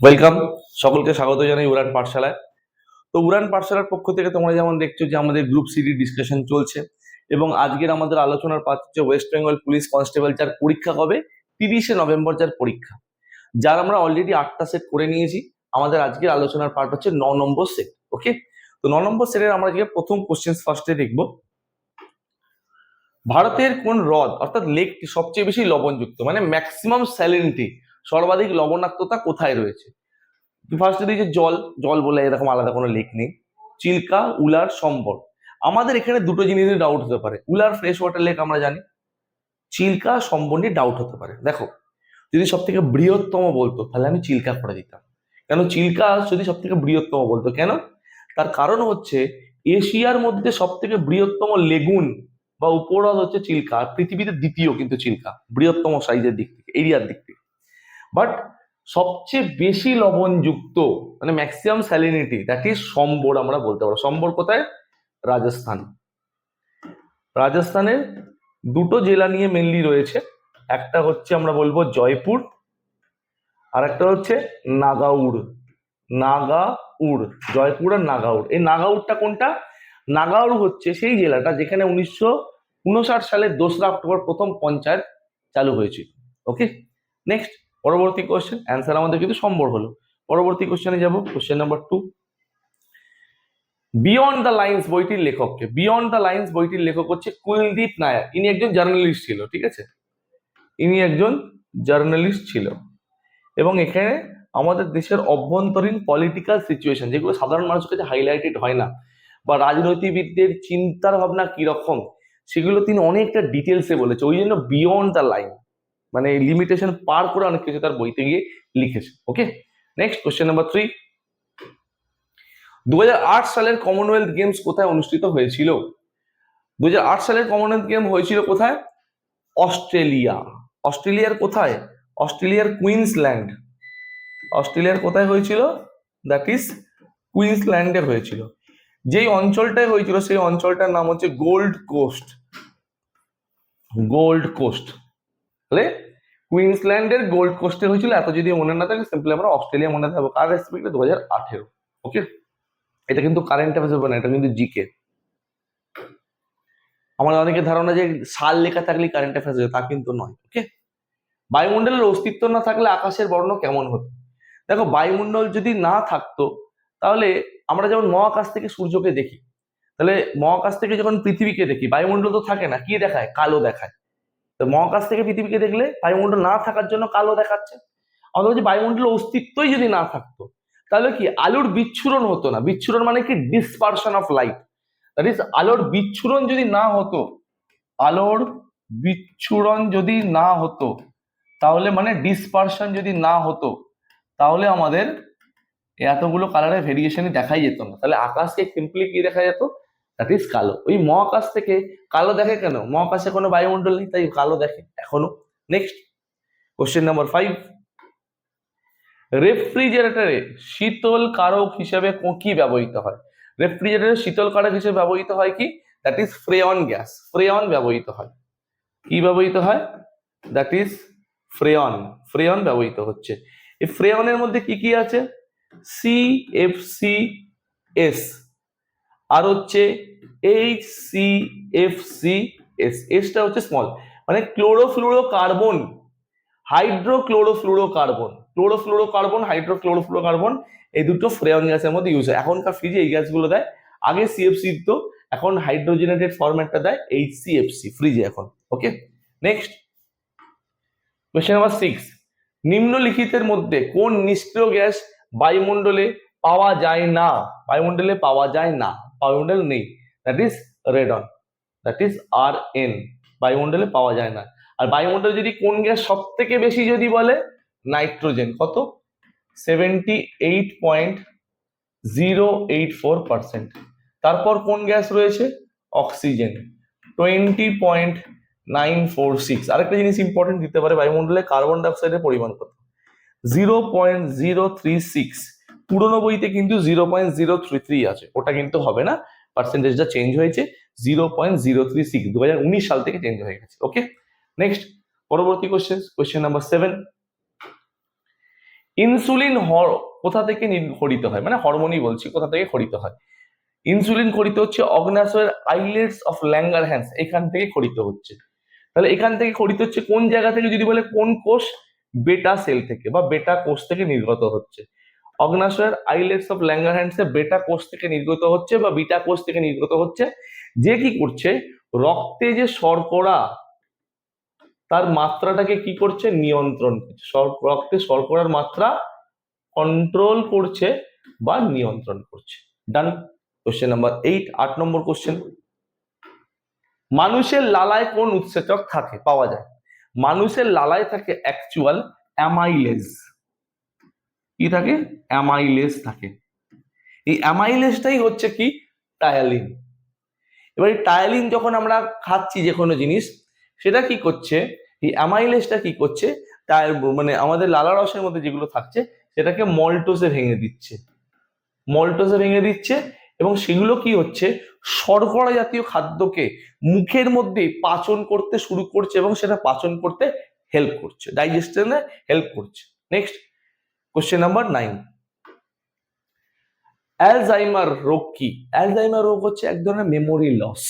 Welcome সকলকে স্বাগত জানাই উড়ান পাঠশালায়। তো উড়ান পাঠশালার পক্ষ থেকে তোমরা যেমন দেখছ যে আমাদের গ্রুপ সিডি ডিসকাশন চলছে এবং আজকের আমাদের আলোচনার পাঠ হচ্ছে ওয়েস্ট বেঙ্গল পুলিশ কনস্টেবল যার পরীক্ষা কবে? তিরিশে নভেম্বর যার পরীক্ষা। যার আমরা অলরেডি আটটা সেট করে নিয়েছি। আমাদের আজকের আলোচনার পার্ট হচ্ছে ন নম্বর সেট ওকে তো ন নম্বর সেটের আমরা আজকে প্রথম কোশ্চেন ফার্স্টে দেখব। ভারতের কোন হ্রদ, অর্থাৎ লেকটি সবচেয়ে বেশি লবণযুক্ত মানে ম্যাক্সিমাম স্যালিনিটি সর্বাধিক লবণাক্ততা কোথায় রয়েছে? ফার্স্টে দিয়েছে জল জল বলে এরকম আলাদা কোনো লেক নেই। চিল্কা, উলার, সম্বর। আমাদের এখানে দুটো জিনিসের ডাউট হতে পারে। উলার ফ্রেশ ওয়াটার লেক আমরা জানি। চিল্কা, সম্বর নিয়ে ডাউট হতে পারে। দেখো, যদি সব থেকে বৃহত্তম বলতো, তাহলে আমি চিল্কা করে দিতাম। কেন? চিল্কা যদি সব থেকে বৃহত্তম বলতো, কেন? তার কারণ হচ্ছে এশিয়ার মধ্যে সব থেকে বৃহত্তম লেগুন বা উপহ্রদ হচ্ছে চিল্কা পৃথিবীতে দ্বিতীয় কিন্তু চিল্কা, বৃহত্তম সাইজের দিক থেকে এরিয়ার দিক থেকে। বাট সবচেয়ে বেশি লবণযুক্ত মানে maximum salinity that is Sambhar আমরা বলতে পারব। সম্বর কোথায়? রাজস্থান। রাজস্থানের দুটো জেলা নিয়ে মেনলি রয়েছে। একটা হচ্ছে আমরা বলব জয়পুর, আর একটা হচ্ছে নাগাউর নাগাউর জয়পুর আর নাগাউর এই নাগাউরটা কোনটা? নাগাউর হচ্ছে সেই জেলাটা যেখানে উনিশশো উনষাট সালের দোসরা অক্টোবর প্রথম পঞ্চায়েত চালু হয়েছিল ওকে নেক্সট পরবর্তী কোশ্চেন অ্যান্সার আমাদের কিন্তু সম্ভব হলো। পরবর্তী কোশ্চেনে যাব question number two beyond the lines বইটির লেখককে বিয়ন্ড দ্য লাইন্স বইটির লেখক হচ্ছে কুলদীপ নায়ার। ইনি একজন জার্নালিস্ট ছিল, ঠিক আছে? ইনি একজন জার্নালিস্ট ছিল। এবং এখানে আমাদের দেশের অভ্যন্তরীণ পলিটিক্যাল সিচুয়েশন যেগুলো সাধারণ মানুষের কাছে হাইলাইটেড হয় না, বা রাজনৈতিকবিদদের চিন্তার ভাবনা কীরকম, সেগুলো তিনি অনেকটা ডিটেলসে বলেছে। ওই জন্য বিয়ন্ড দ্য লাইন মানে লিমিটেশন পার করে অনেক কিছু তার বইতে গিয়ে লিখেছে okay next question number three দু সালের কমনওয়েলথ গেমস কোথায় অনুষ্ঠিত হয়েছিল? দুহাজার আট সালের কমনওয়েলথ গেম হয়েছিল কোথায়? অস্ট্রেলিয়া। অস্ট্রেলিয়ার কোথায়? অস্ট্রেলিয়ার কুইন্সল্যান্ড। অস্ট্রেলিয়ার কোথায় হয়েছিল? দ্যাট ইজ কুইন্সল্যান্ডে হয়েছিল। যেই অঞ্চলটায় হয়েছিল, সেই অঞ্চলটার নাম হচ্ছে গোল্ড কোস্ট গোল্ড কোস্ট তাহলে কুইন্সল্যান্ডের গোল্ড কোস্টে হয়েছিল এত যদি মনে না থাকে সিম্পলি আমরা অস্ট্রেলিয়া মনে থাকব কার রেসপেক্টে দু হাজার আঠেরো। ওকে এটা কিন্তু কারেন্ট অ্যাফেয়ার্স হবে না, এটা কিন্তু জিকে আমাদের অনেকের ধারণা যে সাল লেখা থাকলে কারেন্ট অ্যাফেয়ার্স হবে তা কিন্তু নয়। ওকে বায়ুমণ্ডলের অস্তিত্ব না থাকলে আকাশের বর্ণ কেমন হতো? দেখো, বায়ুমণ্ডল যদি না থাকতো, তাহলে আমরা যেমন মহাকাশ থেকে সূর্যকে দেখি, তাহলে মহাকাশ থেকে যখন পৃথিবীকে দেখি, বায়ুমণ্ডল তো থাকে না, কি দেখায়? কালো দেখায়। তো মহাকাশ থেকে পৃথিবীকে দেখলে বায়ুমণ্ডল না থাকার জন্য কালো দেখাচ্ছে। আমাদের বলছি বায়ুমণ্ডলের অস্তিত্বই যদি না থাকতো, তাহলে কি আলোর বিচ্ছুরণ হতো না? বিচ্ছুরণ মানে কি? Dispersion of light that is আলোর বিচ্ছুরণ যদি না হতো, আলোর বিচ্ছুরণ যদি না হতো, তাহলে মানে ডিসপারশন যদি না হতো, তাহলে আমাদের এতগুলো কালারের ভেরিয়েশনই দেখাই যেত না। তাহলে আকাশকে সিম্পলি কি দেখা যেত? দ্যাট ইজ কালো। ওই মহাকাশ থেকে কালো দেখে কেন? মহাকাশে কোনো বায়ুমণ্ডল নেই, তাই কালো দেখে এখনও। নেক্সট কোশ্চেন নাম্বার ফাইভ রেফ্রিজারেটরে শীতল কারক হিসেবে কো- ব্যবহৃত হয়? রেফ্রিজারেটরে শীতল কারক হিসেবে ব্যবহৃত হয় কি? That is Freon gas Freon ব্যবহৃত হয়। কি ব্যবহৃত হয়? দ্যাট ইজ ফ্রেয়ন ফ্রেয়ন ব্যবহৃত হচ্ছে। এই ফ্রেয়নের মধ্যে কি কি আছে? সি এফ সি এস আর হচ্ছে H C F C S এসটা হচ্ছে স্মল মানে chlorofluorocarbon hydrochlorofluorocarbon chlorofluorocarbon hydrochlorofluorocarbon এই দুটো ফ্রেয়ন গ্যাসের মধ্যে ইউজ হয়। এখনকার ফ্রিজে এই গ্যাসগুলো দেয়। আগে সিএফসি তো এখন হাইড্রোজেনেটেড ফরম্যাটটা দেয় এইচ সি এফ সি ফ্রিজে এখন okay next question number six নিম্নলিখিতের মধ্যে কোন নিষ্ক্রিয় গ্যাস বায়ুমণ্ডলে পাওয়া যায় না? বায়ুমণ্ডলে পাওয়া যায় না। বায়ুমণ্ডল নেই। That is radon that is R N বায়ুমণ্ডলে পাওয়া যায় না। আর বায়ুমণ্ডলে যদি কোন গ্যাস সব থেকে বেশি যদি বলে, নাইট্রোজেন। কত? Seventy eight point zero eight four percent তারপর কোন গ্যাস রয়েছে? Oxygen. Twenty point nine four six আরেকটা জিনিস ইম্পর্টেন্ট দিতে পারে, বায়ুমণ্ডলে কার্বন ডাইঅক্সাইডের পরিমাণ কত? Zero point zero three six পুরোনো বইতে কিন্তু zero point zero three three আছে, ওটা কিন্তু হবে না। পার্সেন্টেজটা চেঞ্জ হয়েছে, zero point zero three six দু হাজার উনিশ সাল থেকে চেঞ্জ হয়ে গেছে ওকে নেক্সট পরবর্তী question question number seven insulin হর, কোথা থেকে খরিত হয়? মানে হরমোনই বলছি, কোথা থেকে খরিত হয়? ইনসুলিন খরিত হচ্ছে অগ্নাশয়ের আইলেটস অফ ল্যাঙ্গার হ্যান্ডস এখান থেকে খরিত হচ্ছে। তাহলে এখান থেকে খরিত হচ্ছে কোন জায়গা থেকে? যদি বলে কোন কোষ? বেটা সেল থেকে বা বেটা কোষ থেকে নির্গত হচ্ছে। অগ্নাশয়ের আইলেটস অফ ল্যাঙ্গার হ্যান্ডসে বেটা কোষ থেকে নির্গত হচ্ছে বা বিটা কোষ থেকে নির্গত হচ্ছে, যে কি করছে, রক্তে যে শর্করা, তার মাত্রাটাকে কি করছে, নিয়ন্ত্রণ করছে। রক্তে শর্করার মাত্রা কন্ট্রোল করছে বা নিয়ন্ত্রণ করছে। ডান কোশ্চেন নাম্বার এইট আট নম্বর কোশ্চেন মানুষের লালায় কোন উৎসেচক থাকে? পাওয়া যায়। মানুষের লালায় থাকে অ্যাকচুয়াল অ্যামাইলেজ কি থাকে? অ্যামাইলেস থাকে। এই অ্যামাইলেসটাই হচ্ছে কি? টায়ালিন এবার এই টায়ালিন যখন আমরা খাচ্ছি যে কোনো জিনিস, সেটা কি করছে? এই অ্যামাইলেজটা কি করছে? টায়ার মানে আমাদের লালা রসের মধ্যে যেগুলো থাকছে, সেটাকে মল্টোসে ভেঙে দিচ্ছে। মল্টোসে ভেঙে দিচ্ছে এবং সেগুলো কি হচ্ছে? শর্করা জাতীয় খাদ্যকে মুখের মধ্যে পাচন করতে শুরু করছে এবং সেটা পাচন করতে হেল্প করছে। ডাইজেশনে হেল্প করছে। Next question number nine Alzheimer রোগ কি? অ্যালজাইমার রোগ হচ্ছে এক ধরনের মেমোরি লস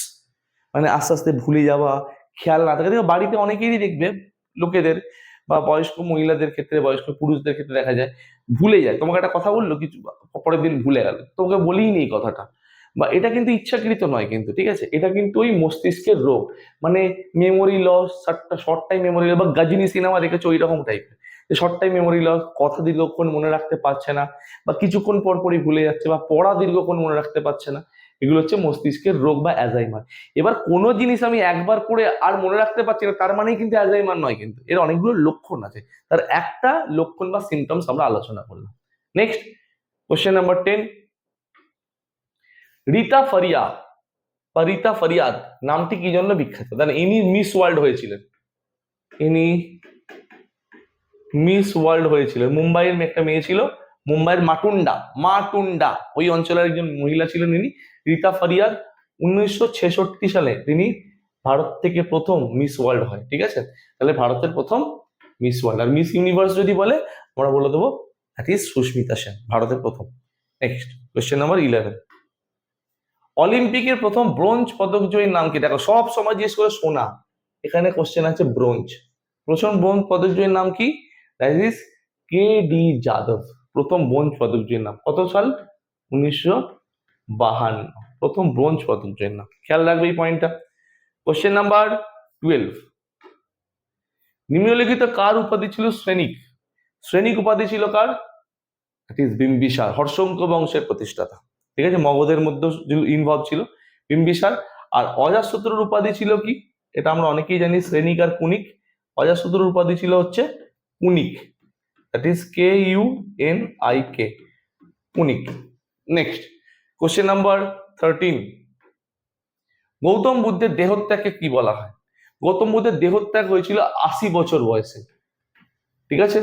মানে আস্তে আস্তে ভুলে যাওয়া, খেয়াল না থাকা। বাড়িতে অনেকেরই দেখবে, লোকেদের বা বয়স্ক মহিলাদের ক্ষেত্রে, বয়স্ক পুরুষদের ক্ষেত্রে দেখা যায়, ভুলে যায়। তোমাকে একটা কথা বলল, কিছু পরের দিন ভুলে গেল। তোমাকে বলেই নেই কথাটা। বা এটা কিন্তু ইচ্ছাকৃত নয় কিন্তু, ঠিক আছে? এটা কিন্তু ওই মস্তিষ্কের রোগ। মানে memory loss short time memory বা গাজিনী সিনেমা দেখেছ ওই রকম টাইপের শর্ট টাইম মেমোরি লস কথা দীর্ঘক্ষণ মনে রাখতে পারছে না, বা কিছুক্ষণ পর পরই ভুলে যাচ্ছে, বা পড়া দীর্ঘক্ষণ মনে রাখতে পারছে না, এগুলো হচ্ছে মস্তিষ্কের রোগ বা অ্যাজাইমার এবার কোনো জিনিস আমি একবার করে আর মনে রাখতে পারছি না, তার মানেই কিন্তু অ্যাজাইমার নয় কিন্তু। এর অনেকগুলো লক্ষণ আছে। তার একটা লক্ষণ বা সিমটমস আমরা আলোচনা করলাম। Next question number ten Reita Faria, বা রিতা ফরিয়াদ, নামটি কি জন্য বিখ্যাত? দেন ইনি মিস ওয়ার্ল্ড হয়েছিলেন। ইনি মিস ওয়ার্ল্ড হয়েছিল। মুম্বাইয়ের একটা মেয়ে ছিল, মুম্বাইয়ের মাটুন্ডা মাটুন্ডা। ওই অঞ্চলের একজন মহিলা ছিলেন ইনি রীতা ফারিয়াদ উনিশশো সালে তিনি ভারত থেকে প্রথম মিস ওয়ার্ল্ড হয়, ঠিক আছে? তাহলে ভারতের প্রথম মিস ওয়ার্ল্ড। আর মিস ইউনিভার্স যদি বলে, আমরা বলে দেবো দ্যাট ইজ সুস্মিতা সেন, ভারতের প্রথম। নেক্সট কোয়েশ্চেন নাম্বার ইলেভেন অলিম্পিকের প্রথম ব্রোঞ্জ পদক জয়ীর নাম কি? দেখো, সব সময় জিজ্ঞেস করে সোনা এখানে কোশ্চেন আছে ব্রোঞ্জ। প্রথম ব্রোঞ্জ পদক জয়ীর নাম কি? দ্যাট ইজ কে ডি যাদব প্রথম ব্রোঞ্জ পদক জয়ীর নাম। কত সাল? উনিশশো বাহান্ন। প্রথম ব্রোঞ্জ পদক জয়ীর নাম। খেয়াল রাখবে এই পয়েন্টটা কোশ্চেন নাম্বার টুয়েলভ নিম্নলিখিত কার উপাধি ছিল শ্রেণিক? শ্রেণিক উপাধি ছিল কার? দ্যাট ইজ বিম্বিসার হর্ষঙ্ক বংশের প্রতিষ্ঠাতা। ঠিক আছে? মগধের মধ্যে ইনভলভ ছিল বিম্বিসার আর অজাতশত্রুর উপাধি ছিল কি? এটা আমরা অনেকেই জানি, শ্রেণিক আর কুনিক অজাতশত্রুর উপাধি ছিল হচ্ছে Kunik that is K U N I K Kunik next question number thirteen Gautam বুদ্ধের দেহত্যাগকে কি বলা হয়? গৌতম বুদ্ধের দেহত্যাগ হয়েছিল আশি বছর বয়সে। ঠিক আছে?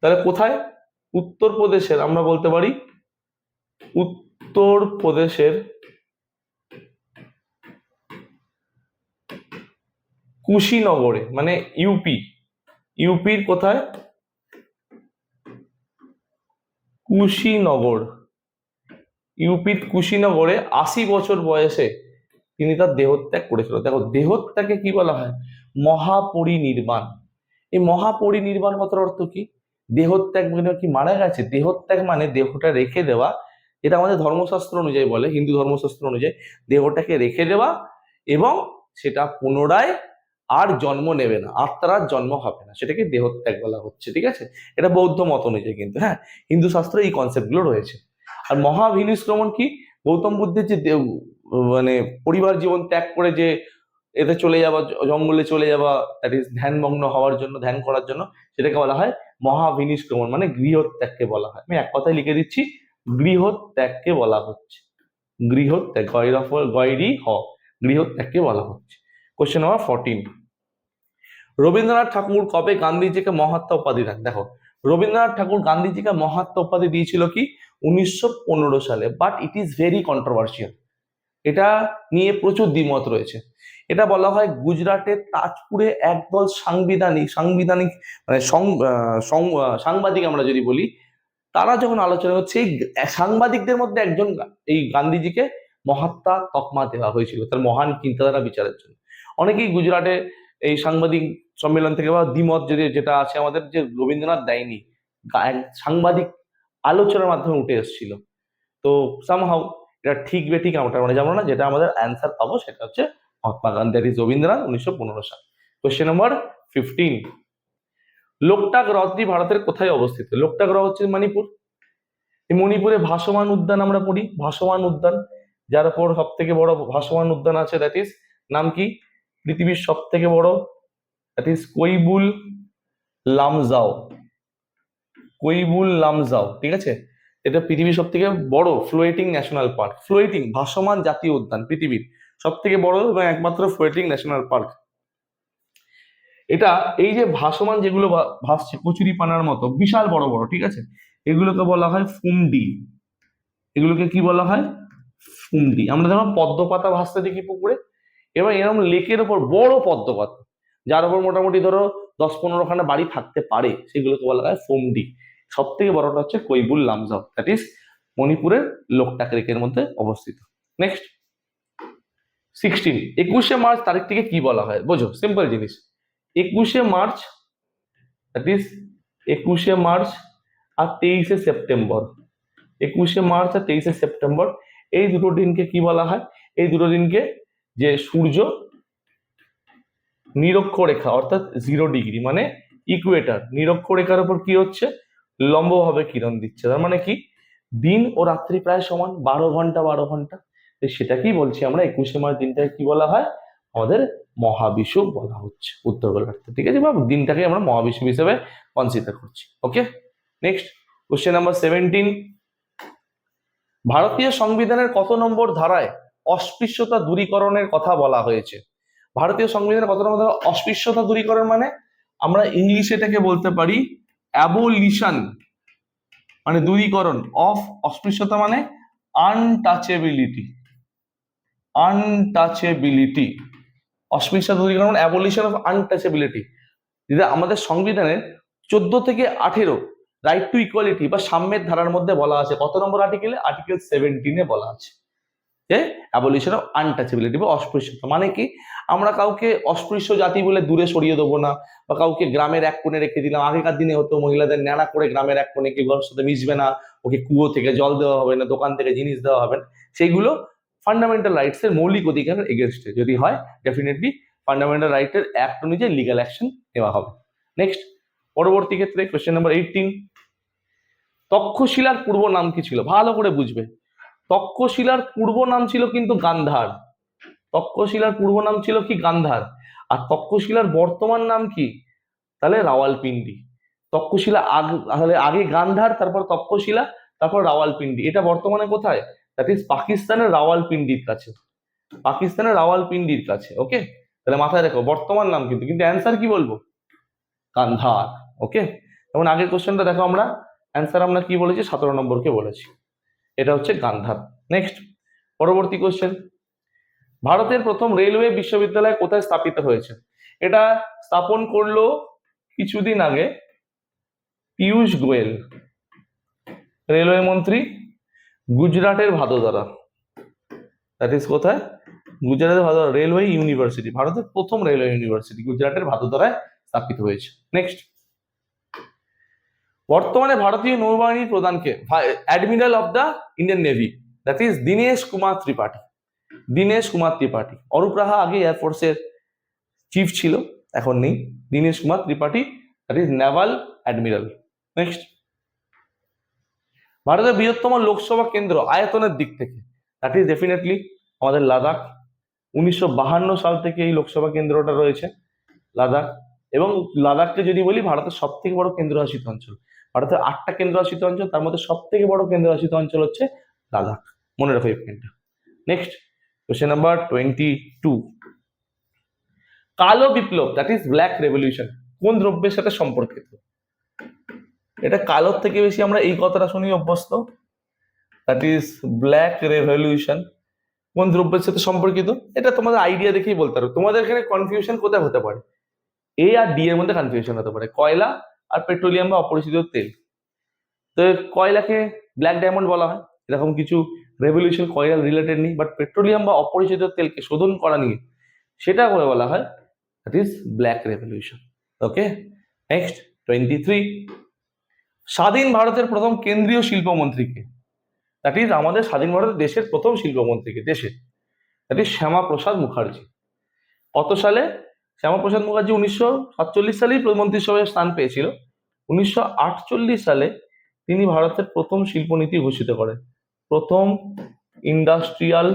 তাহলে কোথায়? উত্তরপ্রদেশের, আমরা বলতে পারি উত্তর প্রদেশের কুশিনগরে মানে ইউপি ইউপির কোথায়? কুশিনগর। ইউপির কুশিনগরে আশি বছর বয়সে তিনি তার দেহত্যাগ করেছিল দেখো দেহত্যাগে কি বলা হয়? মহাপরিনির্বাণ। এই মহাপরিনির্বাণ কথার অর্থ কি? দেহত্যাগ মানে কি? মারা গেছে। দেহত্যাগ মানে দেহটা রেখে দেওয়া। এটা আমাদের ধর্মশাস্ত্র অনুযায়ী বলে, হিন্দু ধর্মশাস্ত্র অনুযায়ী, দেহটাকে রেখে দেওয়া এবং সেটা পুনরায় আর জন্ম নেবে না আত্মার জন্ম হবে না। সেটাকে দেহত্যাগ বলা হচ্ছে, ঠিক আছে? এটা বৌদ্ধ মত অনুযায়ী কিন্তু হ্যাঁ? হিন্দু শাস্ত্রে এই কনসেপ্টগুলো রয়েছে। আর মহাভিনিষ্ক্রমণ কি? গৌতম বুদ্ধের যে মানে পরিবার জীবন ত্যাগ করে যে এতে চলে যাওয়া, জঙ্গলে চলে যাওয়া দ্যাট ইজ ধ্যানমগ্ন হওয়ার জন্য, ধ্যান করার জন্য, সেটাকে বলা হয় মহাভিনিষ্ক্রমণ মানে গৃহত্যাগকে বলা হয়। আমি এক কথায় লিখে দিচ্ছি, গৃহত্যাগকে বলা হচ্ছে। গৃহত্যাগ গয়রফ গয়রি, হ, গৃহত্যাগকে বলা হচ্ছে। Question number fourteen Rabindranath Thakur কবে গান্ধীজিকে মহাত্মা উপাধি দেন? দেখো, রবীন্দ্রনাথ ঠাকুর গান্ধীজিকে মহাত্মা উপাধি দিয়েছিল কি? উনিশশো পনেরো সালে but it is very controversial এটা নিয়ে প্রচুর দ্বিমত রয়েছে। এটা বলা হয় গুজরাটের তাজপুরে একদল সাংবিধানিক সাংবিধানিক মানে সাংবাদিক আমরা যদি বলি, তারা যখন আলোচনা করছে এই সাংবাদিকদের মধ্যে একজন এই গান্ধীজিকে মহাত্মা তকমা দেওয়া হয়েছিল, তার মহান চিন্তাধারা বিচারের জন্য। অনেকেই গুজরাটে এই সাংবাদিক সম্মেলন থেকে বা দ্বিমত যদি যেটা আছে আমাদের যে রবীন্দ্রনাথ দেয়নি সাংবাদিক আলোচনার মাধ্যমে উঠে এসেছিল। তো সামহাউ এটা ঠিক বে ঠিক আমরা মানে যাব না, যেটা আমাদের অ্যান্সার পাবো সেটা হচ্ছে মহাত্মা গান্ধী দ্যাট ইজ রবীন্দ্রনাথ উনিশশো পনেরো সাল। কোয়েশ্চেন নম্বর ফিফটিন লোকটাক হ্রদটি ভারতের কোথায় অবস্থিত? লোকটাক হ্রদ হচ্ছে মণিপুর। মণিপুরে ভাসমান উদ্যান আমরা পড়ি, ভাসমান উদ্যান। যার উপর সব থেকে বড় ভাসমান উদ্যান আছে দ্যাট ইজ নাম কি? পৃথিবীর সব থেকে বড়? That is Keibul Lamjao. কৈবুল Lamjao, ঠিক আছে? এটা পৃথিবীর সব থেকে বড় ফ্লোয়েটিং ন্যাশনাল পার্ক ফ্লোয়েটিং ভাসমান জাতীয় উদ্যান পৃথিবীর সব থেকে বড় এবং একমাত্র ফ্লোয়েটিং ন্যাশনাল পার্ক এটা এই যে ভাসমান যেগুলো ভাসছে কচুরি পানার মতো, বিশাল বড় বড়, ঠিক আছে? এগুলোকে বলা হয় ফুমডি। এগুলোকে কি বলা হয়? ফুমডি। আমরা যেমন পদ্ম পাতা ভাসতে দেখি পুকুরে এবার এরকম লেকের ওপর বড় পদ্ম পাতা যার উপর মোটামুটি ধরো দশ পনেরো খানা বাড়ি থাকতে পারে, সেগুলোকে বলা হয় ফুমডি। সব থেকে বড়টা হচ্ছে কৈবুল লামজাও দ্যাট ইজ মণিপুরের লোকটাক লেকের মধ্যে অবস্থিত। নেক্সট সিক্সটিন একুশে মার্চ তারিখটিকে কি বলা হয়? বোঝো সিম্পল জিনিস। একুশে মার্চ দ্যাট ইজ একুশে মার্চ আর তেইশে সেপ্টেম্বর। একুশে মার্চ আর তেইশে সেপ্টেম্বর, এই দুটো দিনকে কি বলা হয়? এই দুটো দিনকে যে সূর্য নিরক্ষরেখা, অর্থাৎ জিরো ডিগ্রি মানে ইকুয়েটার নিরক্ষরেখার উপর কি হচ্ছে? লম্বভাবে কিরণ দিচ্ছে। তার মানে কি? দিন ও রাত্রি প্রায় সমান, বারো ঘণ্টা বারো ঘণ্টা। সেটাকেই বলছি আমরা, একুশে মার্চ দিনটাকে কি বলা হয়? আমাদের মহাবিষুব বলা হচ্ছে। উত্তর গোলার্ধে ঠিক আছে বা দিনটাকে আমরা মহাবিষুব হিসেবে কনসিডার করছি। Okay next question number seventeen ভারতীয় সংবিধানের কত নম্বর ধারায় অস্পৃশ্যতা দূরীকরণের কথা বলা হয়েছে। ভারতীয় সংবিধানের কত নম্বর অস্পৃশ্যতা দূরীকরণ মানে আমরা ইংলিশে এটাকে বলতে পারি অ্যাবোলিশন মানে দূরীকরণ। অফ অস্পৃশ্যতা মানে আনটাচেবিলিটি আনটাচেবিলিটি অস্পৃশ্যতা দূরীকরণ অ্যাবলিশন অফ আনটাচেবিলিটি যেটা আমাদের সংবিধানের চোদ্দ থেকে আঠেরো রাইট টু ইকুয়ালিটি বা সাম্যের ধারার মধ্যে বলা আছে। কত নম্বর আর্টিকেলে আর্টিকেল সেভেন্টিনে বলা আছে। যে অ্যাবলিশন অফ আনটাচেবিলিটি বা অস্পৃশ্যতা মানে কি? আমরা কাউকে অস্পৃশ্য জাতি বলে দূরে সরিয়ে দেবো না বা কাউকে গ্রামের এক কোণে রেখে দিলাম, আগেকার দিনে হতো মহিলাদের ন্যাড়া করে গ্রামের এক কোণে কেউ সাথে মিশবে না, ওকে কুয়ো থেকে জল দেওয়া হবে না, দোকান থেকে জিনিস দেওয়া হবে না। সেইগুলো ফান্ডামেন্টাল রাইটস এর মৌলিক অধিকারের এগেনস্টে যদি হয় ডেফিনেটলি ফান্ডামেন্টাল রাইটের অ্যাক্ট অনুযায়ী লিগাল অ্যাকশন নেওয়া হবে। নেক্সট পরবর্তী ক্ষেত্রে কোয়েশ্চেন নাম্বার এইটিন তক্ষশিলার পূর্ব নাম কি ছিল? ভালো করে বুঝবে। তক্ষশিলার পূর্ব নাম ছিল কিন্তু গান্ধার। তক্ষশিলার পূর্ব নাম ছিল কি গান্ধার? আর তক্ষশিলার বর্তমান নাম কি? তাহলে রাওয়ালপিন্ডি। তক্ষশিলা আগ, তাহলে আগে গান্ধার, তারপর তক্ষশিলা, তারপর রাওয়ালপিন্ডি। এটা বর্তমানে কোথায়? দ্যাট ইজ পাকিস্তানের রাওয়ালপিন্ডির কাছে। পাকিস্তানের রাওয়ালপিন্ডির কাছে ওকে তাহলে মাথায় রেখো, বর্তমান নাম কিন্তু। কিন্তু অ্যান্সার কি বলব? গান্ধার ওকে যেমন আগের কোশ্চেনটা দেখো আমরা। অ্যান্সার আমরা কি বলেছি? সতেরো নম্বরকে বলেছি। এটা হচ্ছে গান্ধার। নেক্সট পরবর্তী কোশ্চেন ভারতের প্রথম রেলওয়ে বিশ্ববিদ্যালয় কোথায় স্থাপিত হয়েছে? এটা স্থাপন করল কিছুদিন আগে পীযূষ গোয়েল রেলওয়ে মন্ত্রী, গুজরাটের ভাদোদরা। দ্যাট ইজ কোথায়? গুজরাটের ভাদোদরা রেলওয়ে ইউনিভার্সিটি ভারতের প্রথম রেলওয়ে ইউনিভার্সিটি গুজরাটের ভাদোদরায় স্থাপিত হয়েছে। নেক্সট বর্তমানে ভারতীয় নৌবাহিনীর প্রধানকে admiral of the Indian navy that is Dinesh Kumar Tripathi Dinesh Kumar Tripathi Arup Raha আগে এয়ারফোর্সের চিফ ছিল, এখন নেই। Dinesh Kumar Tripathi that is naval admiral next ভারতের বৃহত্তম লোকসভা কেন্দ্র আয়তনের দিক থেকে দ্যাট ইজ ডেফিনেটলি আমাদের লাদাখ। উনিশশো সাল থেকে এই লোকসভা কেন্দ্রটা রয়েছে, লাদাখ। এবং লাদাখকে যদি বলি, ভারতের সব থেকে বড় কেন্দ্রশাসিত অঞ্চল। ভারতের আটটা কেন্দ্রশাসিত অঞ্চল, তার মধ্যে সব থেকে বড় কেন্দ্রশাসিত অঞ্চল হচ্ছে লাদাখ। মনে রাখো এই পয়েন্টটা next question number twenty two কালো বিপ্লব দ্যাট ইজ ব্ল্যাক রেভলিউশন কোন দ্রব্যের সাথে সম্পর্কিত? এটা কালোর থেকে বেশি আমরা এই কথাটা শুনি অভ্যস্ত। দ্যাট ইজ ব্ল্যাক রেভলিউশন কোন দ্রব্যের সাথে সম্পর্কিত? এটা তোমাদের আইডিয়া দেখেই বলতে পারো। তোমাদের এখানে কনফিউশন কোথায় হতে পারে? এ আর ডি এর মধ্যে কনফিউশন হতে পারে। কয়লা আর পেট্রোলিয়াম বা অপরিচিত তেল। তো কয়লাকে ব্ল্যাক ডায়মন্ড বলা হয়। এরকম কিছু রেভলিউশন কয়লা রিলেটেড নেই। বাট পেট্রোলিয়াম বা অপরিচিত তেলকে শোধন করা নিয়ে সেটা করে বলা হয় that is black revolution okay next twenty three স্বাধীন ভারতের প্রথম কেন্দ্রীয় শিল্পমন্ত্রীকে। দ্যাট ইজ আমাদের স্বাধীন ভারতের দেশের প্রথম শিল্পমন্ত্রীকে দেশের দ্যাট ইজ শ্যামাপ্রসাদ মুখার্জি। কত সালে? শ্যামাপ্রসাদ মুখার্জি উনিশশো সাতচল্লিশ সালেই মন্ত্রিসভায় স্থান পেয়েছিল। উনিশশো আটচল্লিশ সালে তিনি ভারতের প্রথম শিল্পনীতি ঘোষিত করেন। প্রথম ইন্ডাস্ট্রিয়াল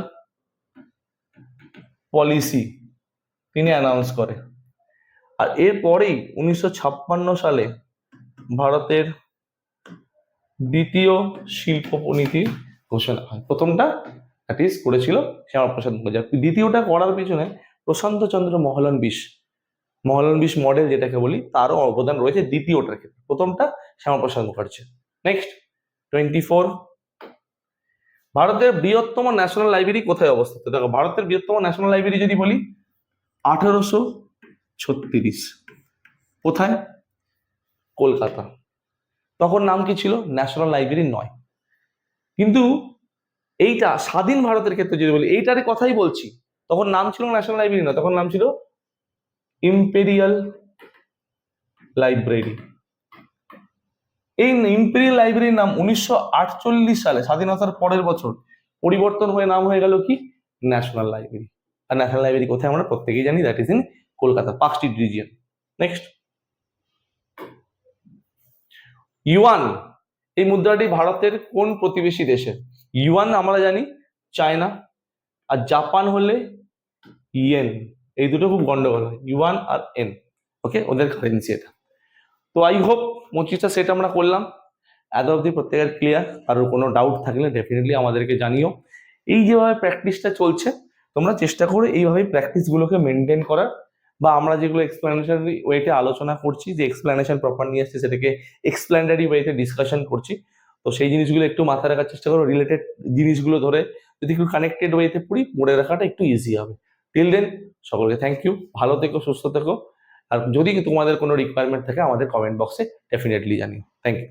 পলিসি তিনি অ্যানাউন্স করে আর এরপরেই উনিশশো ছাপ্পান্ন সালে ভারতের দ্বিতীয় শিল্প নীতি ঘোষণা হয়। প্রথমটা ইজ করেছিল শ্যামাপ্রসাদ মুখার্জি। দ্বিতীয়টা করার পিছনে প্রশান্ত চন্দ্র মহলন বিশ মহলন বিশ মডেল যেটাকে বলি, তারও অবদান রয়েছে দ্বিতীয়টার ক্ষেত্রে। প্রথমটা Shyama Prasad Mukherjee. Next twenty four ভারতের বৃহত্তম ন্যাশনাল লাইব্রেরি কোথায় অবস্থিত? দেখো, ভারতের বৃহত্তম ন্যাশনাল লাইব্রেরি যদি বলি, আঠারোশো ছত্রিশ। কোথায়? কলকাতা। তখন নাম কি ছিল? ন্যাশনাল লাইব্রেরি নয়। কিন্তু এইটা স্বাধীন ভারতের ক্ষেত্রে যদি বলি এইটারে কথাই বলছি তখন নাম ছিল ন্যাশনাল লাইব্রেরি না, তখন নাম ছিল ইম্পেরিয়াল লাইব্রেরি এই ইম্পেরিয়াল লাইব্রেরির নাম উনিশশো আটচল্লিশ সালে, স্বাধীনতার পরের বছর, পরিবর্তন হয়ে নাম হয়ে গেল কি? ন্যাশনাল লাইব্রেরি আর ন্যাশনাল লাইব্রেরি কোথায় আমরা প্রত্যেকেই জানি that is in Kolkata park street region next yuan এই মুদ্রাটি ভারতের কোন প্রতিবেশী দেশের ইউয়ান আমরা জানি চায়না আর জাপান হলে ইয়েন এই দুটো খুব গন্ডগোল। হয় ইউয়ান আর এন ওকে ওদের কারেন্সি এটা। তো আই হোপ পঁচিশটা সেট আমরা করলাম। এত অবধি প্রত্যেকের ক্লিয়ার কারোর কোনো ডাউট থাকলে ডেফিনেটলি আমাদেরকে জানিও। এই যেভাবে প্র্যাকটিসটা চলছে, তোমরা চেষ্টা করো এইভাবেই প্র্যাকটিসগুলোকে মেনটেন করার বা আমরা যেগুলো এক্সপ্লেনেশন ওয়েতে আলোচনা করছি, যে এক্সপ্লেনেশন প্রপার নিয়ে আসছে সেটাকে এক্সপ্লেনারি ওয়েতে ডিসকাশন করছি। তো সেই জিনিসগুলো একটু মাথায় রাখার চেষ্টা করো। রিলেটেড জিনিসগুলো ধরে যদি একটু কানেক্টেড ওয়েতে পড়ি পড়ে রাখাটা একটু ইজি হবে। টিল দেন সকলকে থ্যাংক ইউ ভালো থেকো, সুস্থ থেকো। আর যদি তোমাদের কোনো রিকোয়ারমেন্ট থাকে, আমাদের কমেন্ট বক্সে ডেফিনেটলি জানিও। Thank you